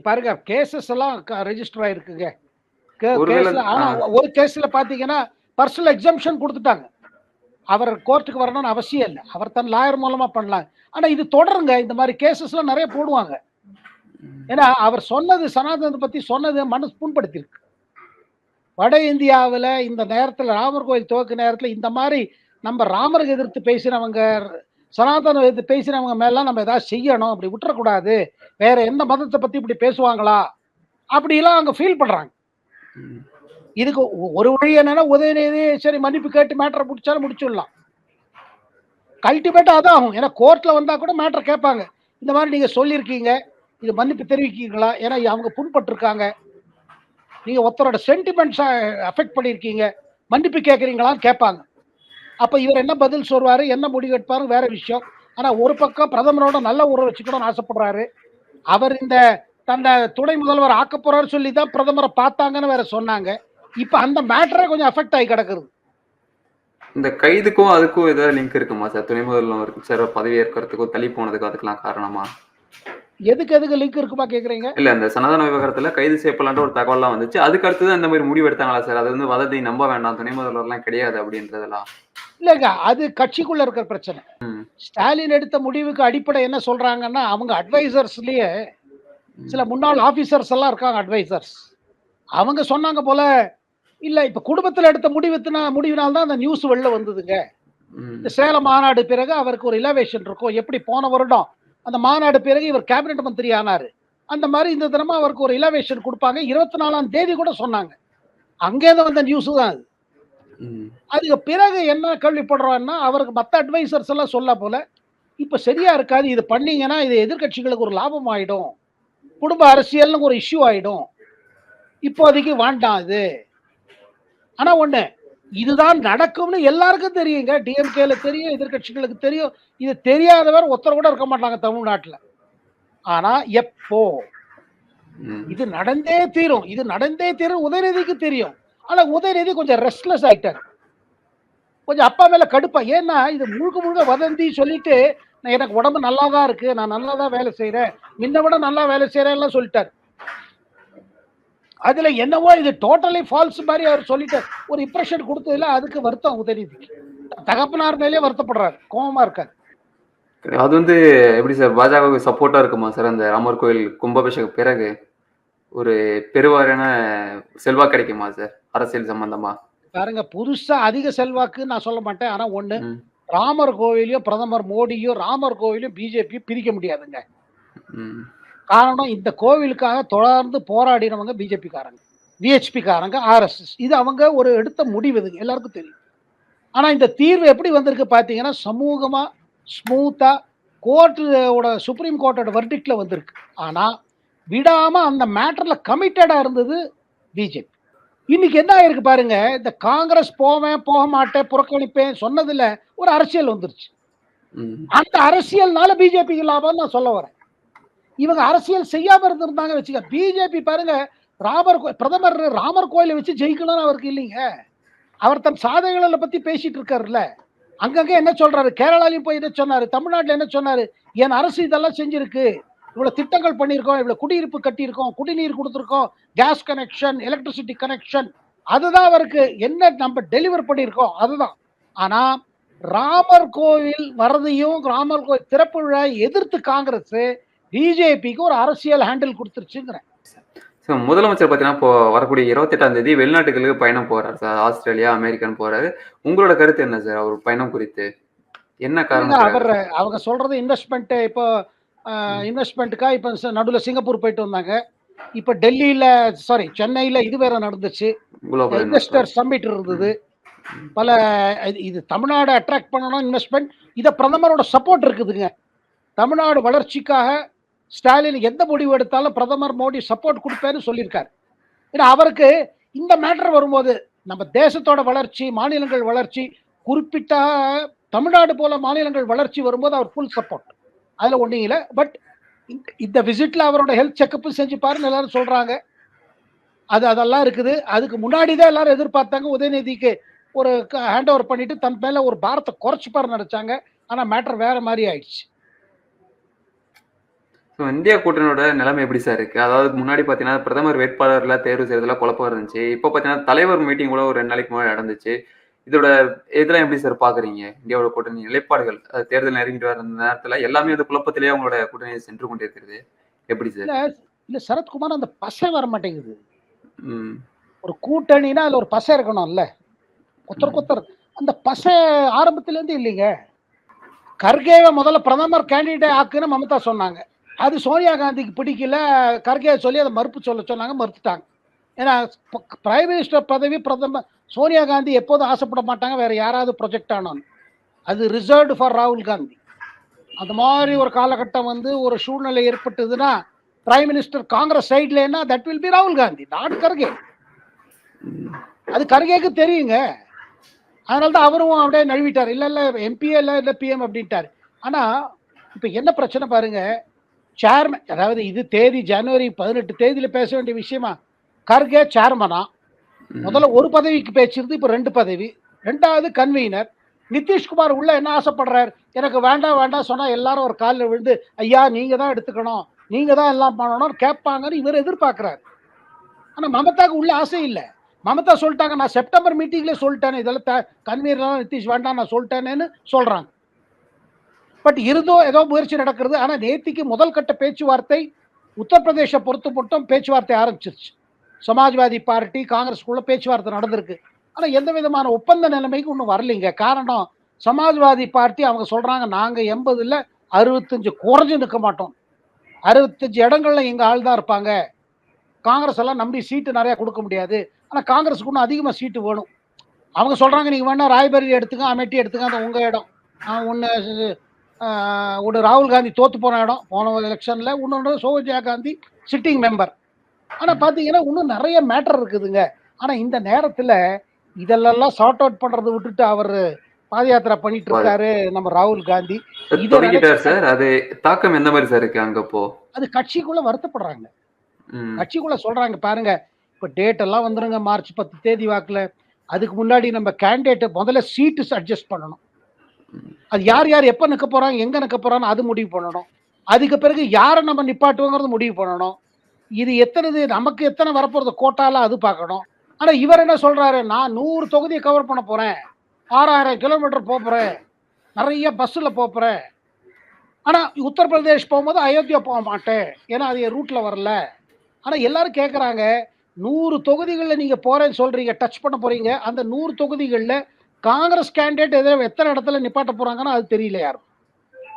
பாருங்க கேசஸ் எல்லாம் ரெஜிஸ்டர் ஆயிருக்குங்க. ஒரு கேஸ்ல பாத்தீங்கன்னா பர்சனல் எக்ஸம்ஷன் கொடுத்துட்டாங்க. அவர் கோர்ட்டுக்கு வரணும்னு அவசியம் இல்லை. அவர் தன் லாயர் மூலமா பண்ணலாம். ஆனா இது தொடருங்க. இந்த மாதிரி கேசஸ்லாம் நிறைய போடுவாங்க. ஏன்னா அவர் சொன்னது சனாதனத்தை பத்தி சொன்னது மனசு புண்படுத்தியிருக்கு வட இந்தியாவுல இந்த நேரத்துல ராமர் கோயில் துவக்க நேரத்துல இந்த மாதிரி நம்ம ராமருக்கு எதிர்த்து பேசினவங்க சனாதன எதிர்த்து பேசினவங்க மேலாம் நம்ம ஏதாவது செய்யணும் அப்படி விட்டுறக்கூடாது. வேற எந்த மதத்தை பத்தி இப்படி பேசுவாங்களா? அப்படிலாம் அங்க ஃபீல் பண்றாங்க. இதுக்கு ஒரு வழி என்னன்னா உதயநிதி சரி மன்னிப்பு கேட்டு மேட்டரை முடிச்சாலும் முடிச்சிடலாம். அல்டிமேட்டா அதான் ஆகும். ஏன்னா கோர்ட்ல வந்தா கூட மேட்டர் கேட்பாங்க. இந்த மாதிரி நீங்க சொல்லியிருக்கீங்க. இது மன்னிப்பு தெரிவிக்கீங்களா ஏன்னா அவங்க புண்பட்டிருக்காங்க. நீங்க ஒருத்தரோட சென்டிமெண்ட்ஸை அஃபெக்ட் பண்ணியிருக்கீங்க. மன்னிப்பு கேட்குறீங்களான்னு கேட்பாங்க. அப்ப இவர் என்ன பதில் சொல்வாரு என்ன முடிவு எடுப்பாரு வேற விஷயம். ஆனா ஒரு பக்கம் பிரதமரோட நல்ல உறவு வச்சுக்கணும்னு ஆசைப்படுறாரு. அவர் இந்த தன்னை துணை முதல்வர் ஆக்க போறாரு சொல்லி தான் பிரதமரை பார்த்தாங்கன்னு வேற சொன்னாங்க. இப்ப அந்த மேட்டரே கொஞ்சம் அஃபெக்ட் ஆகி கிடக்குது. இந்த கைதுக்கும் அதுக்கும் ஏதாவது லிங்க் இருக்குமா சார்? துணை முதல்வர் சார் பதவி ஏற்கிறதுக்கும் தள்ளி போனதுக்கும் அதுக்கெல்லாம் காரணமா? எதுக்கு எதுக்கு லிங்க் இருக்குமா கேக்குறீங்க? இல்ல இந்த சனாதன விவகாரத்துல கைது செய்யப்படலான்ற ஒரு தகவல்லாம் வந்துச்சு. அதுக்கு அடுத்து அந்த மாதிரி முடிவு எடுத்தாங்களா சார்? அது வந்து வதந்தி நம்ப வேண்டாம் துணை முதல்வர்லாம் கிடையாது அப்படின்றதெல்லாம். இல்லைங்க அது கட்சிக்குள்ள இருக்கிற பிரச்சனை. ஸ்டாலின் எடுத்த முடிவுக்கு அடிப்படை என்ன சொல்றாங்கன்னா அவங்க அட்வைசர்ஸ்லயே சில முன்னாள் ஆபீசர்ஸ் எல்லாம் இருக்காங்க அட்வைசர்ஸ் அவங்க சொன்னாங்க போல இல்ல இப்ப குடும்பத்துல எடுத்த முடிவுத்தினா முடிவினால் தான் அந்த நியூஸ் வெளில வந்ததுங்க. இந்த சேலம் மாநாடு பிறகு அவருக்கு ஒரு இலவேஷன் இருக்கும். எப்படி போன வருடம் அந்த மாநாடு பிறகு இவர் கேபினெட் மந்திரி ஆனாரு. அந்த மாதிரி இந்த தினமா அவருக்கு ஒரு இலவேஷன் கொடுப்பாங்க. இருபத்தி நாலாம் தேதி கூட சொன்னாங்க. அங்கேருந்து வந்த நியூஸ் தான் அது. அதுக்கு பிறகு என்ன கேள்விப்படுறோம்னா அவருக்கு மற்ற அட்வைசர்ஸ் எல்லாம் சொல்ல போல இப்ப சரியா இருக்காது இது பண்ணீங்கன்னா இது எதிர்க்கட்சிகளுக்கு ஒரு லாபம் ஆயிடும். குடும்ப அரசியல்னு ஒரு இஷ்யூ ஆயிடும். இப்போதைக்கு வேண்டாம் இது. ஆனா ஒண்ணு இதுதான் நடக்கும்னு எல்லாருக்கும் தெரியுங்க. டிஎம்கேல தெரியும் எதிர்க்கட்சிகளுக்கு தெரியும். இது தெரியாதவர் ஒருத்தர் கூட இருக்க மாட்டாங்க தமிழ்நாட்டுல. ஆனா எப்போ. இது நடந்தே தீரும். இது நடந்தே தீரும் உதயநிதிக்கு தெரியும். ஆனா உதயநிதி கொஞ்சம் ரெஸ்ட்லெஸ் ஆயிட்டார். கொஞ்சம் அப்பா மேல கடுப்பா. ஏன்னா இது முழுக்க முழுக்க வதந்தி சொல்லிட்டு நான் எனக்கு உடம்பு நல்லா தான் இருக்கு. நான் நல்லா தான் வேலை செய்யறேன் முன்ன விட நல்லா வேலை செய்யறேன்லாம் சொல்லிட்டார். அதுல என்னவோ இது டோட்டலி ஃபால்ஸ் மாதிரி அவர் சொல்லிட்டார். ஒரு இம்ப்ரெஷன் கொடுத்ததுல அதுக்கு வருத்தம் உதயநிதிக்கு தகப்பனார் மேலே வருத்தப்படுறாரு. கோவமா இருக்காரு. அது வந்து எப்படி சார் பாஜகவுக்கு சப்போர்ட்டா இருக்குமா சார் அந்த ராமர் கோயில் கும்பாபிஷேக பிறகு? ஒரு பெருவாரியான செல்வாக்கு கிடைக்குமா சார்? அரசியல் சம்பந்தமா? பாருங்க புதுசா அதிக செல்வாக்கு நான் சொல்ல மாட்டேன். ஆனா ஒண்ணு. ராமர் கோவிலையும் பிரதமர் மோடியும் ராமர் கோவிலையும் பிஜேபி பிரிக்க முடியாதுங்க. காரணம் இந்த கோவிலுக்காக தொடர்ந்து போராடினவங்க பிஜேபி காரங்க விஹெச்பி காரங்க ஆர்எஸ்எஸ் இது அவங்க ஒரு எடுத்த முடிவு இது எல்லாருக்கும் தெரியும். ஆனா இந்த தீர்வு எப்படி வந்திருக்கு பாத்தீங்கன்னா சமூகமா ஸ்மூத்தா கோர்ட்டோட சுப்ரீம் கோர்ட்டோட வெர்டிக்ட்ல வந்திருக்கு. ஆனா விடாம அந்த மேட்டர்ல கமிட்டடா இருந்தது பிஜேபி இன்னைக்கு என்ன ஆயிருக்கு பாருங்க இந்த காங்கிரஸ் போவேன் போக மாட்டேன் புறக்கணிப்பேன் சொன்னதுல ஒரு அரசியல் வந்துருச்சு. அந்த அரசியல்னால பிஜேபிக்கு லாபம் நான் சொல்ல வரேன். இவங்க அரசியல் செய்யாம இருந்திருந்தாங்க வச்சுக்க பிஜேபி பாருங்க ராமர் பிரதமர் ராமர் கோயிலை வச்சு ஜெயிக்கணும்னு அவருக்கு இல்லைங்க. அவர் தன் சாதனைகளை பத்தி பேசிட்டு இருக்காருல்ல. அங்கங்க என்ன சொல்றாரு? கேரளாலையும் போய் என்ன சொன்னாரு? தமிழ்நாட்டுல என்ன சொன்னாரு? என் அரசு இதெல்லாம் செஞ்சிருக்கு. இவ்வளவு திட்டங்கள் பண்ணியிருக்கோம் இவ்வளவு குடியிருப்பு கட்டியிருக்கோம் குடிநீர் கொடுத்துருக்கோம் கேஸ் கனெக்ஷன் எலக்ட்ரிசிட்டி கனெக்ஷன் அதுதான் அவருக்கு என்ன நம்ம டெலிவர் பண்ணியிருக்கோம் அதுதான். ஆனா ராமர் கோவில் வரதையும் ராமர் கோவில் திறப்பு விழா எதிர்த்து காங்கிரஸ் பிஜேபிக்கு ஒரு அரசியல் ஹேண்டில் கொடுத்துருச்சுங்கிறேன். ஸோ முதலமைச்சர் பார்த்தீங்கன்னா இப்போ வரக்கூடிய இருபத்தெட்டாம் தேதி வெளிநாட்டுகளுக்கு பயணம் போறாரு சார். ஆஸ்திரேலியா அமெரிக்கான்னு போறாரு. உங்களோட கருத்து என்ன சார்? அவர் பயணம் குறித்து. என்ன காரணம் அவர் அவங்க சொல்றது இன்வெஸ்ட்மெண்ட் இப்போ இன்வெஸ்ட்மெண்ட்டுக்கா இப்போ நடுவில் சிங்கப்பூர் போயிட்டு வந்தாங்க. இப்போ டெல்லியில சாரி சென்னையில இது வேற நடந்துச்சு. இன்வெஸ்டர் சம்மிட் இருந்தது. பல இது- இது தமிழ்நாடு அட்ராக்ட் பண்ணணும் இன்வெஸ்ட்மெண்ட் இதை பிரதமரோட சப்போர்ட் இருக்குதுங்க. தமிழ்நாடு வளர்ச்சிக்காக ஸ்டாலின் எந்த முடிவு எடுத்தாலும் பிரதமர் மோடி சப்போர்ட் கொடுப்பேன்னு சொல்லியிருக்காரு. ஏன்னா அவருக்கு இந்த மேட்டர் வரும்போது நம்ம தேசத்தோட வளர்ச்சி மாநிலங்கள் வளர்ச்சி குறிப்பிட்ட தமிழ்நாடு போல மாநிலங்கள் வளர்ச்சி வரும்போது அவர் ஃபுல் சப்போர்ட் அதுல ஒன்றும் இல்லை. பட் இந்த விசிட்ல அவரோட ஹெல்த் செக்கப்பும் செஞ்சு பாருன்னு எல்லாரும் சொல்றாங்க. அது அதெல்லாம் இருக்குது. அதுக்கு முன்னாடி தான் எல்லாரும் எதிர்பார்த்தாங்க. உதயநிதிக்கு ஒரு ஹேண்ட் ஓவர் பண்ணிட்டு தன் மேல ஒரு பாரத்தை குறைச்சிப்பாரு நினைச்சாங்க. ஆனா மேட்டர் வேற மாதிரி ஆயிடுச்சு. ஸோ இந்தியா கூட்டணியோட நிலைமை எப்படி சார் இருக்கு? அதாவது முன்னாடி பார்த்தீங்கன்னா பிரதமர் வேட்பாளர்லாம் தேர்வு செய்யறதுல குழப்பம் இருந்துச்சு. இப்போ பார்த்தீங்கன்னா தலைவர் மீட்டிங் கூட ஒரு ரெண்டு நாளைக்கு முன்னாடி நடந்துச்சு. இதோட இதெல்லாம் எப்படி சார் பாக்குறீங்க? இந்தியாவோட கூட்டணி நிலைப்பாடுகள் அது தேர்தல் நெருங்கிட்டு வர நேரத்துல எல்லாமே அந்த குழப்பத்திலேயே அவங்களோட கூட்டணியை சென்று கொண்டிருக்கிறது எப்படி சார்? இல்ல சரத்குமார் அந்த பசை வர மாட்டேங்குது. ஒரு கூட்டணினா அதுல ஒரு பசை இருக்கணும்ல. கொத்தர் கொத்தர். அந்த பசை ஆரம்பத்துல இருந்து இல்லைங்க. கர்கேவை முதல்ல பிரதமர் கேண்டிடேட் ஆக்குன்னு மமதா சொன்னாங்க. அது சோனியா காந்திக்கு பிடிக்கல. கர்கே சொல்லி அதை மறுப்பு சொல்ல சொன்னாங்க மறுத்துட்டாங்க. ஏன்னா பிரைம் மினிஸ்டர் பதவி பிரதமர் சோனியா காந்தி எப்போதும் ஆசைப்பட மாட்டாங்க வேற யாராவது ப்ரொஜெக்ட் ஆனோன்னு அது ரிசர்வ்டு ஃபார் ராகுல் காந்தி. அந்த மாதிரி ஒரு காலகட்டம் வந்து ஒரு சூழ்நிலை ஏற்பட்டதுன்னா பிரைம் மினிஸ்டர் காங்கிரஸ் சைட்லன்னா தட் வில் பி ராகுல் காந்தி. நாட் கர்கே. அது கர்கேக்கு தெரியுங்க. அதனால தான் அவரும் அப்படியே நழுவிட்டார். இல்லை இல்லை எம்பிஏ இல்லை இல்லை பிஎம் அப்படின்ட்டார். ஆனால் இப்போ என்ன பிரச்சனை பாருங்க. சேர்மன் அதாவது இது தேதி ஜனவரி பதினெட்டு தேதியில் பேச வேண்டிய விஷயமா? கர்கே சேர்மனா முதல்ல ஒரு பதவிக்கு பேச்சிருந்து இப்ப ரெண்டு பதவி. ரெண்டாவது கன்வீனர் நிதிஷ்குமார் உள்ள என்ன ஆசைப்படுறார்? எனக்கு வேண்டாம் வேண்டாம் சொன்னா எல்லாரும் ஒரு காலில் விழுந்து ஐயா நீங்க தான் எடுத்துக்கணும். நீங்க தான் எல்லாம் பண்ணணும். கேட்பாங்கன்னு இவர் எதிர்பார்க்கிறாரு. ஆனா மமதாக்கு உள்ள ஆசை இல்லை. மமதா சொல்லிட்டாங்க நான் செப்டம்பர் மீட்டிங்ல சொல்லிட்டேன் இதெல்லாம் கன்வீனர்லாம் நிதிஷ் வேண்டாம் நான் சொல்லிட்டேனேன்னு சொல்றாங்க. பட் இருந்தோ ஏதோ முயற்சி நடக்கிறது. ஆனா நேத்திக்கு முதல் கட்ட பேச்சுவார்த்தை உத்தரப்பிரதேச பொறுத்து மட்டும் பேச்சுவார்த்தை ஆரம்பிச்சிருச்சு. சமாஜ்வாதி பார்ட்டி காங்கிரஸ்குள்ள பேச்சுவார்த்தை நடந்திருக்கு. ஆனால் எந்த விதமான ஒப்பந்த நிலைமைக்கு ஒன்றும் வரலைங்க. காரணம் சமாஜ்வாதி பார்ட்டி அவங்க சொல்கிறாங்க நாங்கள் எண்பது இல்லை அறுபத்தஞ்சு குறைஞ்சு நிற்க மாட்டோம். அறுபத்தஞ்சு இடங்கள்ல எங்கள் ஆள் தான் இருப்பாங்க. காங்கிரஸ் எல்லாம் நம்பி சீட்டு நிறையா கொடுக்க முடியாது. ஆனால் காங்கிரஸுக்கு இன்னும் அதிகமாக சீட்டு வேணும். அவங்க சொல்கிறாங்க நீங்கள் வேணால் ராய்பரி எடுத்துங்க அமேட்டி எடுத்துங்க அந்த உங்கள் இடம். ஒன்று ஒன்று ராகுல் காந்தி தோற்று போன இடம். போன எலெக்ஷனில் இன்னொன்று சோனியா காந்தி சிட்டிங் மெம்பர். ஆனா பாத்தீங்கன்னா இன்னும் நிறைய மேட்டர் இருக்குதுங்க. ஆனா இந்த நேரத்துல இதெல்லாம் சார்ட் அவுட் பண்றதை விட்டுட்டு அவர் பாத யாத்திரை பண்ணிட்டு இருக்காரு நம்ம ராகுல் காந்தி. தொடங்கிட்டார் சார். அது தாக்கம் எந்த மாதிரி சார் இருக்கு அங்க இப்போ? அது கட்சிக்குள்ள வருத்தப்படுறாங்க. கட்சிக்குள்ள சொல்றாங்க பாருங்க. இப்ப டேட் எல்லாம் வந்துருங்க மார்ச் பத்து தேதி வாக்குல. அதுக்கு முன்னாடி நம்ம கேண்டிடேட் முதல்ல சீட்டு அட்ஜஸ்ட் பண்ணணும். அது யார் யார் எப்ப நிக்க போறாங்க எங்க நிக்க போறாங்க அது முடிவு பண்ணணும். அதுக்கு பிறகு யாரை நம்ம நிப்பாட்டுவோங்கிறது முடிவு பண்ணணும். இது எத்தனை நமக்கு எத்தனை வரப்போறது? கோட்டால அது பார்க்கணும். ஆனா இவர் என்ன சொல்றாரு? நான் நூறு தொகுதியை கவர் பண்ண போறேன். ஆறாயிரம் கிலோமீட்டர் போறேன். நிறைய பஸ்ஸில் போகிறேன் ஆனால் உத்தரப்பிரதேஷ் போகும்போது அயோத்தியா போக மாட்டேன். ஏன்னா அது என் ரூட்டில் வரல. ஆனால் எல்லாரும் கேட்குறாங்க நூறு தொகுதிகளில் நீங்கள் போகிறேன்னு சொல்கிறீங்க டச் பண்ண போகிறீங்க அந்த நூறு தொகுதிகளில் காங்கிரஸ் கேண்டிடேட் எதிராக எத்தனை இடத்துல நிப்பாட்ட போகிறாங்கன்னு அது தெரியல யாரும்.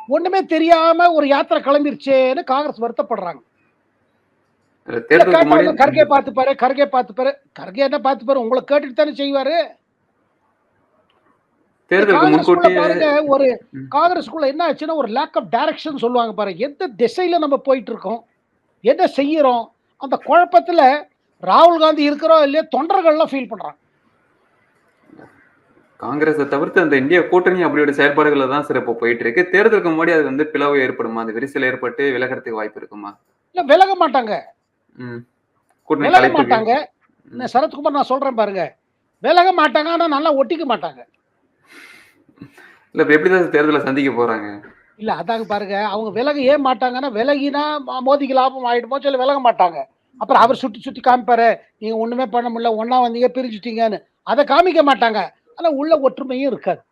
ஒன்றுமே தெரியாமல் ஒரு யாத்திரை கிளம்பிருச்சேன்னு காங்கிரஸ் வருத்தப்படுறாங்க. கர்கே பார்த்துப்பாரு கர்கே பார்த்துப்பாரு. கர்கே என்ன பார்த்துப்பாரு? உங்களை கேட்டுட்டு தானே செய்வாரு. ஒரு. காங்கிரஸ்குள்ள என்ன ஆச்சுன்னா ஒரு லேக் ஆஃப் டைரக்ஷன் சொல்லுவாங்க பாருங்க எந்த திசையில நம்ம போயிட்டு இருக்கோம் என்ன செய்யறோம்? அந்த குழப்பத்துல ராகுல் காந்தி இருக்கிறோம் இல்லையா? தொண்டர்கள்லாம் ஃபீல் பண்றாங்க. காங்கிரஸை தவிர்த்து அந்த இந்திய கூட்டணி அப்படியோட செயல்பாடுகள்ல தான் சார் இப்போ போயிட்டு இருக்கு தேர்தலுக்கு முன்னாடி அது வந்து பிளவு ஏற்படுமா? அந்த விரிசல் ஏற்பட்டு விலகிறதுக்கு வாய்ப்பு இருக்குமா? இல்ல விலக மாட்டாங்க. விலக மாட்டாங்க. நான் சரத்குமார் நான் சொல்றேன் பாருங்க. விலக மாட்டாங்க ஆனா நல்லா ஒட்டிக்க மாட்டாங்க. இல்ல எப்படிதான் தேர்தலை சந்திக்க போறாங்க? இல்ல அதாங்க பாருங்க. அவங்க விலக ஏன் மாட்டாங்கன்னா விலகினா மோதிக்கு லாபம் ஆயிடுமோ சொல்லி விலக மாட்டாங்க. அப்புறம் அவர் சுத்தி சுத்தி காமிப்பாரு. நீங்க ஒண்ணுமே பண்ண முடியல ஒண்ணா வந்தீங்க பிரிஞ்சுட்டீங்கன்னு. அதை காமிக்க மாட்டாங்க. ஆனா உள்ள ஒற்றுமையும் இருக்காது.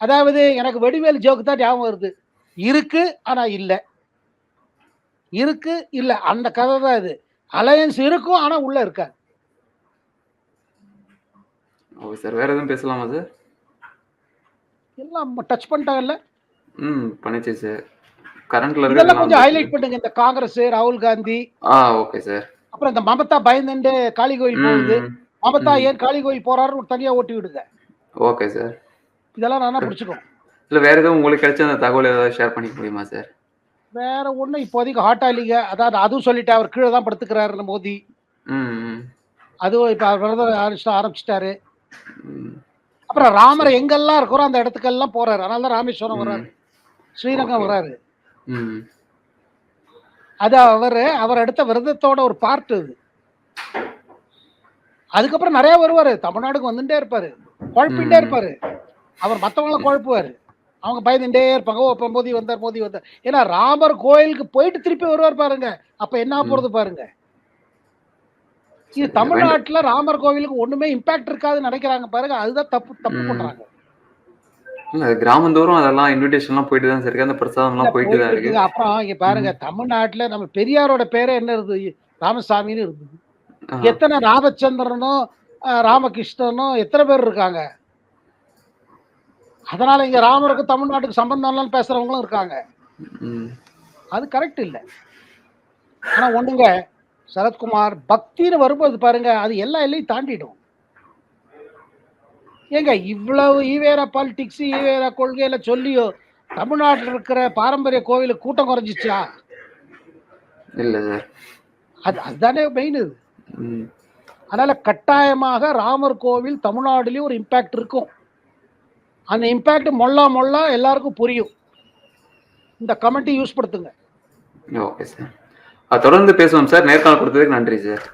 அதாவது எனக்கு வெடிவேல் ஜோக்கு தான் ஞாபகம் வருது. இருக்கு ஆனா இல்ல. இருக்கு இல்ல. அந்த கதை தான் இது. அலையன்ஸ் இருக்கும் ஆனா உள்ள இருக்காது. ஓகே சார் வேற எதுவும் பேசலாமா சார் எல்லாம் டச் பண்ணிட்டாங்கல்ல ம் பண்ணிச்சு சார் கரண்ட்ல இதெல்லாம் கொஞ்சம் ஹைலைட் பண்ணுங்க. இந்த காங்கிரஸ் ராகுல் காந்தி. ஆ ஓகே சார் அப்புறம் இந்த மமதா பயந்துண்டு காளி கோயில் போகுது. மமதா ஏன் காளி கோயில் போறாருன்னு ஒரு தனியா ஓட்டி விடுங்க. ஓகே சார் இதெல்லாம் நானா பிடிச்சிக்கோ. இல்ல வேற எதுவும் உங்களுக்கு கிடைச்ச அந்த தகவல் ஏதாவது ஷேர் பண்ணிக்க முடியுமா சார் வேற ஒண்ணும் இப்போதைக்கு ஹாட்டா இல்லைங்க. அதாவது அதுவும் சொல்லிட்டு அவர் கீழே தான் படுத்துக்கிறாரு மோடி ம் ம், அதுவும் இப்ப அவர் விரதம் ஆரம்பிச்சுட்டு ஆரம்பிச்சிட்டாரு. அப்புறம் ராமர் எங்கெல்லாம் இருக்கிறோம் அந்த இடத்துக்கெல்லாம் போறாரு. அதனால தான் ராமேஸ்வரம் வர்றாரு. ஸ்ரீரங்கம். வர்றாரு. அது அவர் அவர் எடுத்த விரதத்தோட ஒரு பார்ட் அது. அதுக்கப்புறம் நிறைய வருவாரு. தமிழ்நாடுக்கு வந்துட்டே இருப்பாரு. குழப்பிட்டே. இருப்பாரு. அவர் மத்தவங்கள குழப்புவாரு. அவங்க பயந்துட்டே இருப்பாங்க. ஓ இப்ப மோதி வந்தார் மோதி வந்தார். ஏன்னா ராமர் கோயிலுக்கு போயிட்டு திருப்பி வருவார் பாருங்க. அப்ப என்ன போறது பாருங்க. இது தமிழ்நாட்டுல ராமர் கோவிலுக்கு ஒண்ணுமே இம்பாக்ட் இருக்காதுன்னு நினைக்கிறாங்க பாருங்க. அதுதான் தப்பு தப்பு. பண்றாங்க. கிராமந்தோறும் அதெல்லாம் இன்விடேஷன்லாம் போயிட்டு தான் இருக்கு. அந்த பிரசாதம்லாம் போயிட்டு தான் இருக்கு. அப்புறம் இங்க பாருங்க தமிழ்நாட்டுல நம்ம பெரியாரோட பேரே என்ன இருந்தது ராமசாமின்னு இருந்தது எத்தனை ராமச்சந்திரனும் ராமகிருஷ்ணனும் எத்தனை பேர் இருக்காங்க? அதனால இங்க ராமருக்கும் தமிழ்நாட்டுக்கு சம்பந்தம் இல்லைன்னு பேசுறவங்களும் இருக்காங்க. அது கரெக்ட் இல்லை. ஆனா ஒண்ணுங்க சரத்குமார் பக்தின்னு வரும்போது பாருங்க அது எல்லா எல்லையும் தாண்டிடும். ஏங்க இவ்வளவு ஈவேரா பாலிடிக்ஸ் ஈவேரா கொள்கையில சொல்லியோ தமிழ்நாட்டில் இருக்கிற பாரம்பரிய கோவிலுக்கு கூட்டம் குறைஞ்சிச்சா? இல்ல அது அதுதானே மெயின் இது. அதனால கட்டாயமாக ராமர் கோவில் தமிழ்நாடுலயும் ஒரு இம்பாக்ட் இருக்கும். அந்த இம்பேக்ட் மொல்லா மொல்லா எல்லாருக்கும் புரியும். இந்த கமெண்ட்டை யூஸ் படுத்துங்க. ஓகே சார் தொடர்ந்து பேசுவோம் சார் நேர்காணல் கொடுத்ததுக்கு நன்றி சார்